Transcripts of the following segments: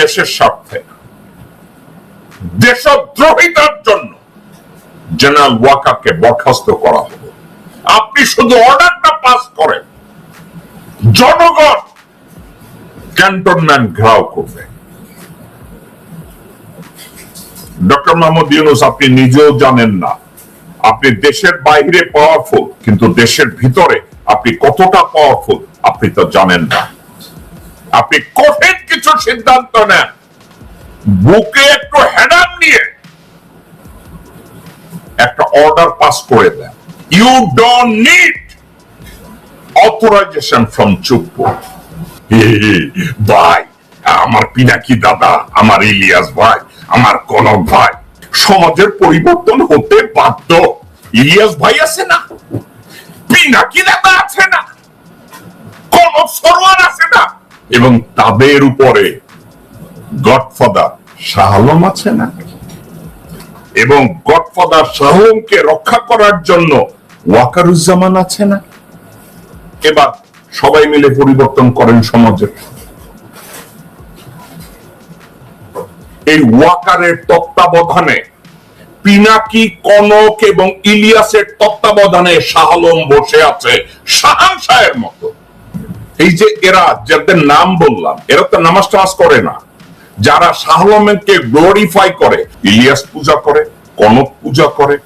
দেশের স্বার্থে। দেশদ্রোহিতার জন্য জেনারেল ওয়াকারকে বরখাস্ত করা হলো আপনি শুধু অর্ডারটা পাস করেন। জনগণ ক্যান্টনমেন্ট ঘেরাও করবে। ডক্টর মোহাম্মদ ইউনুস, আপনি নিজেও জানেন না। আপনি দেশের বাইরে পাওয়ারফুল কিন্তু দেশের ভিতরে আপনি কতটা পাওয়ারফুল আপনি তো জানেন না। আপনি কঠিন কিছু সিদ্ধান্ত নেন। বুকে একটু হেডাম নিয়ে একটা অর্ডার পাস করে দেন। You don't need authorization from Chuppu ভাই, আমার পিনাকি দাদা, আমার ইলিয়াস ভাই, আমার কনক ভাই, সমাজের পরিবর্তন হতে বাধ্য। ইলিয়াস ভাই আছে না? পিনাকি দাদা আছে না? কনক সরোয়ার আছে না? এবং তাদের উপরে গডফাদার শাহ আলম আছে না? এবং গডফাদার শাহ আলমকে রক্ষা করার জন্য ওয়াকারুজ্জামান আছে না? এবার সবাই মিলে পরিবর্তন করেন সমাজের। এই ওয়াকারের তত্ত্বাবধানে পিনাকি, কনক এবং ইলিয়াসের তত্ত্বাবধানে শাহ আলম বসে আছে শাহানশাহের মতো। এই যে এরা যাদের নাম বললাম, এরা তো নামাজ টামাজ করে না। যারা শাহ আলমকে গ্লোরিফাই করে, ইলিয়াস পূজা করে, কনক পূজা করে,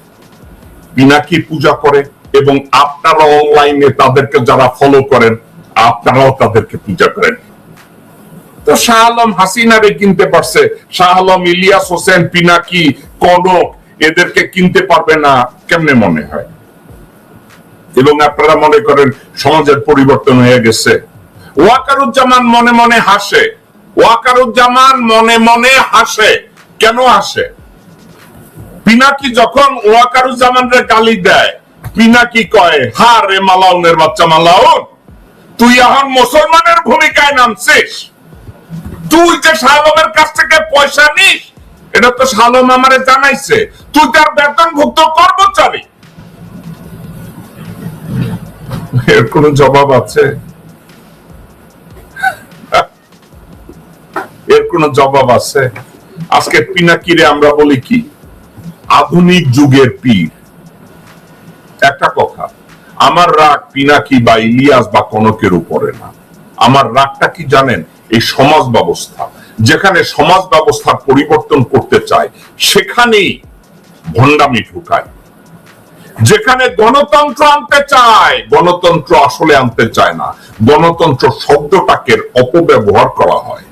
পিনাকি পূজা করে, এবং আপনারা অনলাইনে তাদেরকে যারা ফলো করেন, আপনারাও তাদেরকে পূজা করেন। তো শাহ আলম হাসিনারে কিনতে পারছে, শাহ আলম, ইলিয়াস হোসেন, পিনাকি, কনক, এদেরকে কিনতে পারবে না, কেমনে মনে হয়? এবং আপনারা মনে করেন সমাজের পরিবর্তন হয়ে গেছে। ওয়াকারুজ্জামান মনে মনে হাসে। ওয়াকারুজ্জামান মনে মনে হাসে। কেন হাসে? পিনাকি যখন ওয়াকারুজ্জামানরে গালি দেয়, পিনাকি কয়, হা রে মালাউনের বাচ্চা মালাউন, তুই এখন মুসলমানের ভূমিকায় নামছিস। তুই যে শালমের কাছ থেকে পয়সা নিস, এটা তো শালম আমারে জানাইছে। তুই তার বেতনভুক্ত কর্মচারী। এর কোন জবাব আছে? এর কোন জবাব আছে? আজকে পিনাকিরে আমরা বলি কি? আধুনিক যুগের পীর। একটা কথা, আমার রাগ পিনাকি বা ইলিয়াস বা কনকের উপরে না। আমার রাগটা কি জানেন? এই সমাজ ব্যবস্থা। যেখানে সমাজ ব্যবস্থার পরিবর্তন করতে চায়, সেখানেই ভণ্ডামি ঢুকায়। যেখানে গণতন্ত্র আনতে চায়, গণতন্ত্র আসলে আনতে চায় না। গণতন্ত্র শব্দটাকে অপব্যবহার করা হয়।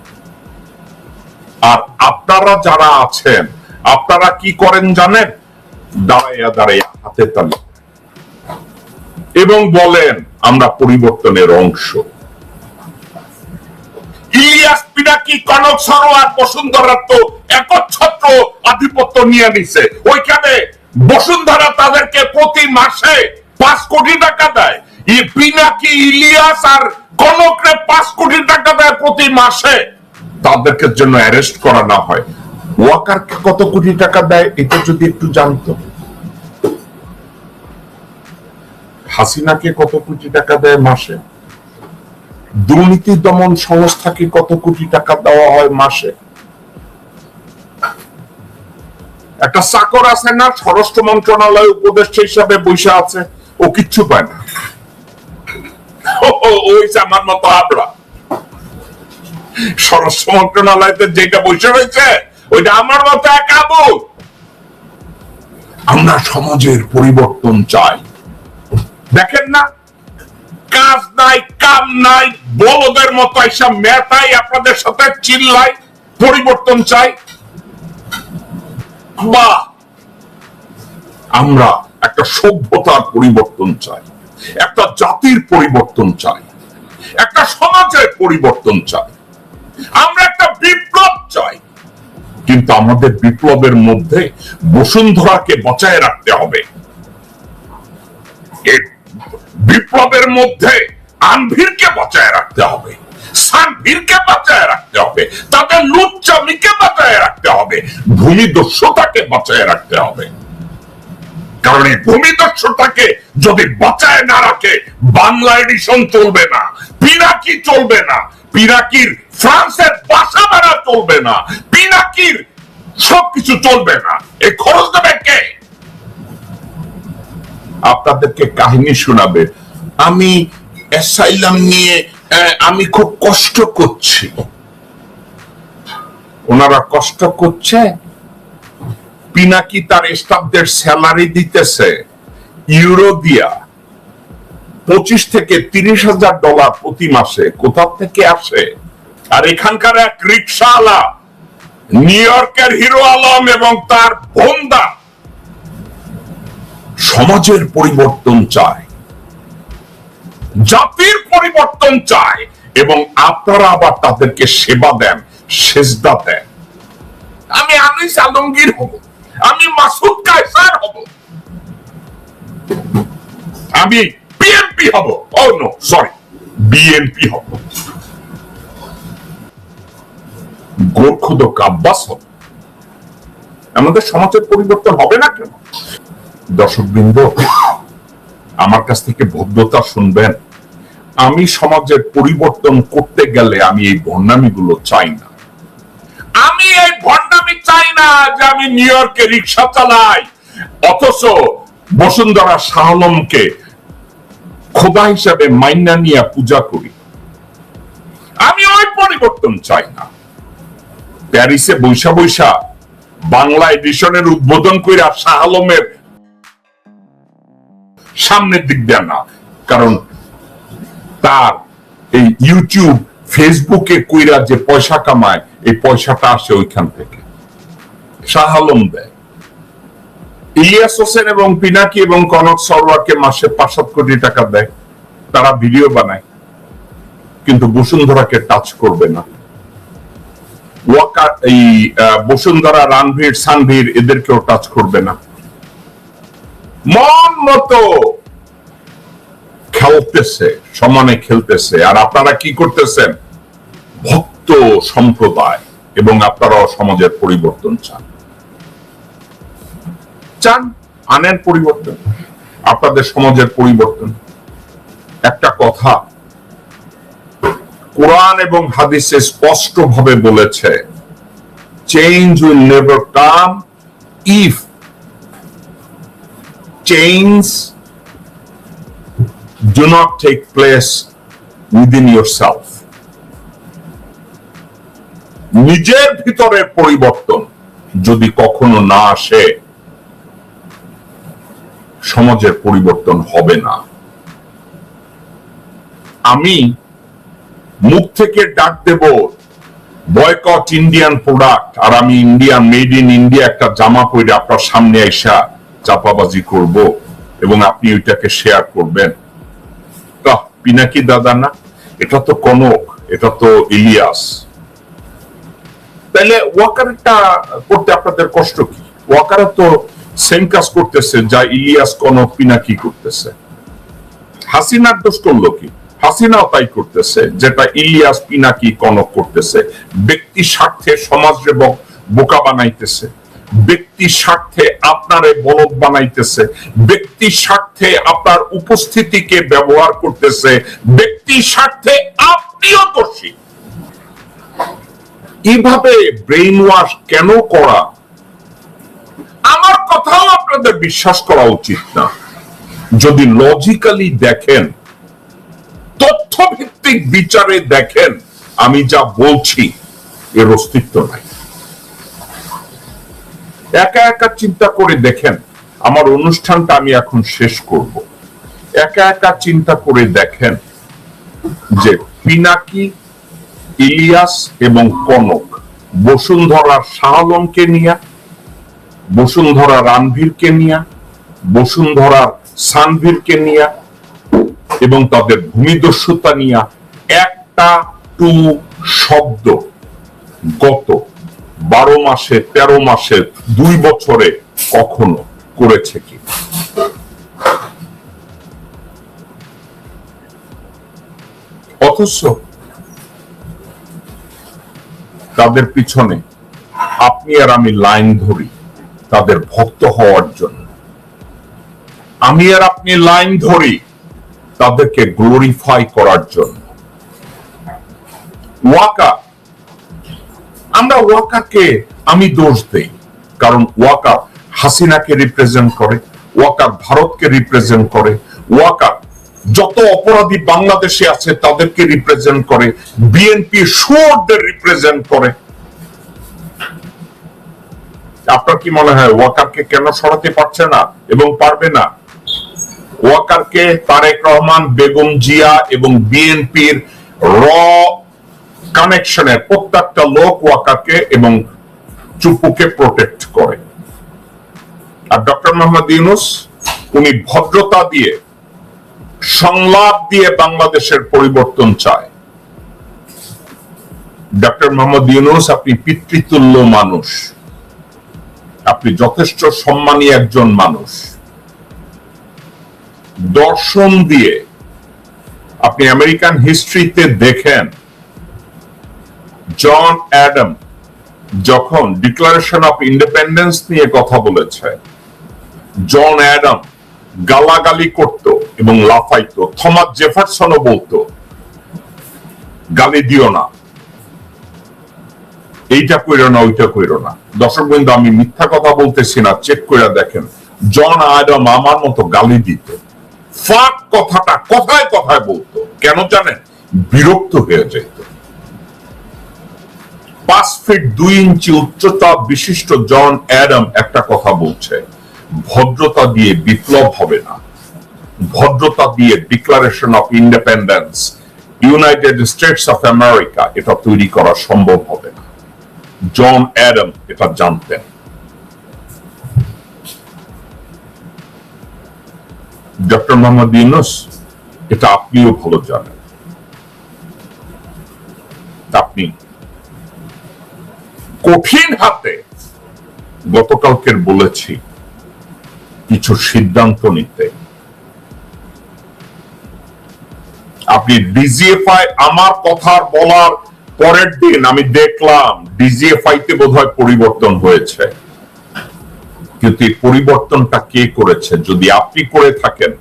আর আপনারা যারা আছেন, আপনারা কি করেন জানেন? দাঁড়াইয়া দাঁড়াইয়া, হাতে তালি। এবং বলেন, আমরা পরিবর্তনের অংশ। ইলিয়াস পিনাকি, কনক সরোয়ার, বসুন্ধরা তো একচ্ছত্র আধিপত্য নিয়ে নিছে। ওইখানে বসুন্ধরা তাদেরকে প্রতি মাসে পাঁচ কোটি টাকা দেয়। এই পিনাকি ইলিয়াস আর কনকরে পাঁচ কোটি টাকা দেয় প্রতি মাসে? তাদেরকে জন্য অ্যারেস্ট করা না হয়। ওয়াকারকে কত কোটি টাকা দেয়, এটা যদি একটু জানতো। হাসিনাকে কত কোটি টাকা দেয় মাসে? দুর্নীতি দমন সংস্থাকে কত কোটি টাকা দেওয়া হয় মাসে? একটা চাকর আছে না, স্বরাষ্ট্র মন্ত্রণালয় উপদেষ্টা হিসাবে বসে আছে, ও কিচ্ছু পায় না। ওই আমার মতো আবরা। স্বরাষ্ট্র মন্ত্রণালয়তে যেটা রয়েছে, ওইটা আমার মতো আমরা সমাজের পরিবর্তন চাই। দেখেন না, কাজ নাই, কাম নাই বলদের মতো এসব মেতাই আপনাদের সাথে চিল্লাই পরিবর্তন চাই। বা আমরা একটা সভ্যতার পরিবর্তন চাই, একটা জাতির পরিবর্তন চাই, একটা সমাজের পরিবর্তন চাই। আমরা একটা বিপ্লব চাই, কিন্তু আমাদের বিপ্লবের মধ্যে বসুন্ধরাকে বজায় রাখতে হবে। বিপ্লবের মধ্যে আনভিরকে বাঁচায় রাখতে হবে। সানভীরকে বাঁচায় রাখতে হবে। তাদের বাঁচায় রাখতে হবে। বাঁচায় রাখতে হবে। কারণ এই যদি বাঁচায় না রাখে বাংলা এডিশন চলবে না পিরাকি চলবে না পিরাকির ফ্রান্সের বাসা চলবে না, পিনাকির সবকিছু চলবে না। এই খরচ দেবে কে? আপনাদেরকে কাহিনী শোনাবে। আমি অ্যাসাইলাম নিয়ে আমি খুব কষ্ট করছি। ওনারা কষ্ট করছে, পিনাকি তার স্টাফদের স্যালারি দিতেছে, ইউরো দিয়া পঁচিশ থেকে তিরিশ হাজার ডলার প্রতি মাসে, কোথা থেকে আসে? আর এখানকার এক রিক্সাওয়ালা, নিউ ইয়র্কের হিরো আলম এবং তার বন্দা সমাজের পরিবর্তন চায়। জাতির পরিবর্তন চায় এবং আপনারা আবার তাদেরকে সেবা দেন, সেজদা দেন। আমি আনিস আলমগীর হব, আমি মাসুদ কায়সার হব। আমি বিএনপি হব। ও নো সরি বিএনপি হব। গোর্খুদ কাব্বাস হব। আমাদের সমাজের পরিবর্তন হবে না কেন? দর্শক বৃন্দ আমার কাছ থেকে ভদ্রতা শুনবেন। আমি সমাজের পরিবর্তন করতে গেলে আমি এই ভণ্ডামিগুলো চাই না। আমি এই ভণ্ডামি চাই না যে আমি নিউ ইয়র্কে রিক্সা চালাই, অথচ বসুন্ধরা শাহলমকে খোদা হিসাবে মাইনা নিয়ে পূজা করি। আমি ওই পরিবর্তন চাই না। প্যারিসে বৈশা বৈশা বাংলা এডিশনের উদ্বোধন কইরা শাহ আলমের সামনের দিক দেন না, কারণ তার এই ইউটিউব ফেসবুকে কইরা যে পয়সা কামায়, এই পয়সাটা আসে ওইখান থেকে। শাহ আলম দেয়। ইলিয়াস হোসেন এবং পিনাকি এবং কনক সরওয়ারকে মাসে পাঁচ কোটি টাকা দেয়। তারা ভিডিও বানায়, কিন্তু বসুন্ধরাকে টাচ করবে না। এই বসুন্ধরা, রানভীর, সানভীর, এদেরকেও টাচ করবে না। মন মতো খেলতেছে, সমানে খেলতেছে। আর আপনারা কি করতেছেন? ভক্ত সম্প্রদায় এবং আপনারাও সমাজের পরিবর্তন চান। চান আনেন পরিবর্তন, আপনাদের সমাজের পরিবর্তন। একটা কথা, কোরআন এবং হাদিসে স্পষ্ট ভাবে বলেছে change will never come if change do not take place within yourself. নিজের ভিতরের পরিবর্তন যদি কখনো না আসে, সমাজের পরিবর্তন হবে না। আমি মুখ থেকে ডাক দেব বয়কট ইন্ডিয়ান প্রোডাক্ট আর আমি ইন্ডিয়ান মেড ইন ইন্ডিয়া একটা জামা পরে আপনার সামনে আইসা চাপাবাজি করব এবং আপনি ওইটাকে শেয়ার করবেন। পিনাকি দাদা না? এটা তো কনক, এটা তো ইলিয়াস। তাহলে ওয়াকারটা করতে আপনাদের কষ্ট কি? ওয়াকারা তো সেম কাজ করতেছে, যা ইলিয়াস, কনক পিনাকি করতেছে। হাসিনার দোষ করল কি? হাসিনাও তাই করতেছে, যেটা ইলিয়াস পিনাকি কনক করতেছে। ব্যক্তি স্বার্থে, সমাজ ব- বোকা বানাইতেছে। ব্যক্তি স্বার্থে আপনারে বলদ বানাইতেছে, ব্যক্তি স্বার্থে আপনার উপস্থিতিকে ব্যবহার করতেছে, ব্যক্তি স্বার্থে আপনিও দোষী। এইভাবে ব্রেইন ওয়াশ কেন করা? আমার কথাও আপনাদের বিশ্বাস করা উচিত না। যদি লজিক্যালি দেখেন তথ্য ভিত্তিক বিচারে দেখেন, আমি যা বলছি, এর অস্তিত্ব নাই। একা একা চিন্তা করে দেখেন, আমার অনুষ্ঠানটা আমি এখন শেষ করব। একা একা চিন্তা করে দেখেন যে পিনাকি, ইলিয়াস এবং কনক বসুন্ধরার শাহ আলমকে নিয়ে, বসুন্ধরা রানভীরকে নিয়ে বসুন্ধরার সানভীরকে নিয়ে এবং তাদের ভূমিদস্যুতা নিয়ে একটা টু শব্দ গত বারো মাসে, তেরো মাসে দুই বছরে কখনো করেছে কি? অথচ তাদের পিছনে আপনি আর আমি লাইন ধরি তাদের ভক্ত হওয়ার জন্য। আমি আর আপনি লাইন ধরি তাদেরকে গ্লোরিফাই করার জন্য। ওয়াকা, আমরা ওয়াকারকে আমি দোষ দেই। কারণ ওয়াকার হাসিনাকে রিপ্রেজেন্ট করে, ওয়াকার ভারতকে রিপ্রেজেন্ট করে, ওয়াকার যত অপরাধী বাংলাদেশে আছে তাদেরকে রিপ্রেজেন্ট করে বিএনপি সুরদের রিপ্রেজেন্ট করে। আপনার কি মনে হয় ওয়াকারকে কেন সরাতে পারছে না এবং পারবে না? ওয়াকারকে তারেক রহমান, বেগম জিয়া এবং বিএনপির র কানেকশনের প্রত্যেকটা লোক ওয়াকারকে এবং চুপুকে প্রোটেক্ট করে। আর ডক্টর মোহাম্মদ ইউনুস, উনি ভদ্রতা দিয়ে, সংলাপ দিয়ে বাংলাদেশের পরিবর্তন চায়। ডক্টর মোহাম্মদ ইউনুস, আপনি পিতৃতুল্য মানুষ। আপনি যথেষ্ট সম্মানী একজন মানুষ। দর্শন দিয়ে, আপনি আমেরিকান হিস্ট্রিতে দেখেন, জন অ্যাডাম যখন ডিক্লারেশন অফ ইন্ডিপেন্ডেন্স নিয়ে কথা বলেছে জন অ্যাডাম গালাগালি করত এবং লাফাইতো। থমাস জেফারসনও বলতো, গালি দিও না। এইটা কইরো না, ওইটা কইরো না। দর্শক বিন্দু, আমি মিথ্যা কথা বলতেছি না, চেক করে দেখেন। জন আয়ডম আমার মতো গালি দিত। ফাঁক কথাটা কথায় কথায় বলতো। কেন জানেন? বিরক্ত হয়ে যেত পাঁচ ফিট দুই ইঞ্চি উচ্চতা বিশিষ্ট জন অ্যাডাম একটা কথা বলছে, ভদ্রতা দিয়ে বিপ্লব হবে না। ভদ্রতা দিয়ে declaration of independence United States of America এটা তৈরি করা সম্ভব হবে না। জন অ্যাডাম এটা জানতেন। ডক্টর মোহাম্মদ ইউনুস, এটা আপনিও ভালো জানেন। কঠিন হাতে গতকালকের বলেছি কিছু সিদ্ধান্ত নিতে। আপনি ডিজিএফআই আমার কথার বলার পরের দিন আমি দেখলাম ডিজিএফআই তে বোধহয় পরিবর্তন হয়েছে। কিন্তু এই পরিবর্তনটা কে করেছে? যদি আপনি করে থাকেন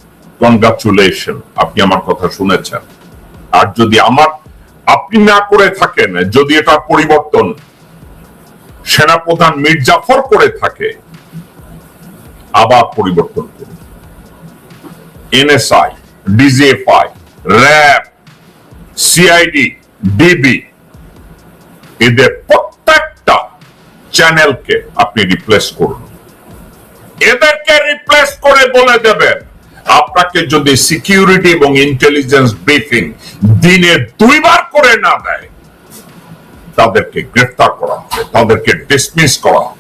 কনগ্রাচুলেশন আপনি আমার কথা শুনেছেন। আর যদি আমার, আপনি না করে থাকেন, যদি এটা পরিবর্তন সেনাপ্রধান মির্জাফর করে থাকে। আবার পরিবর্তন NSI, DGFI, RAB, CID, DB, এদের প্রত্যেকটা চ্যানেলকে আপনি রিপ্লেস করুন। এদেরকে রিপ্লেস করে বলে দেবেন, আপনাকে যদি সিকিউরিটি এবং ইন্টেলিজেন্স ব্রিফিং দিনে দুইবার করে না দেয় তাদেরকে গ্রেফতার করা হবে তাদেরকে ডিসমিস করা হবে।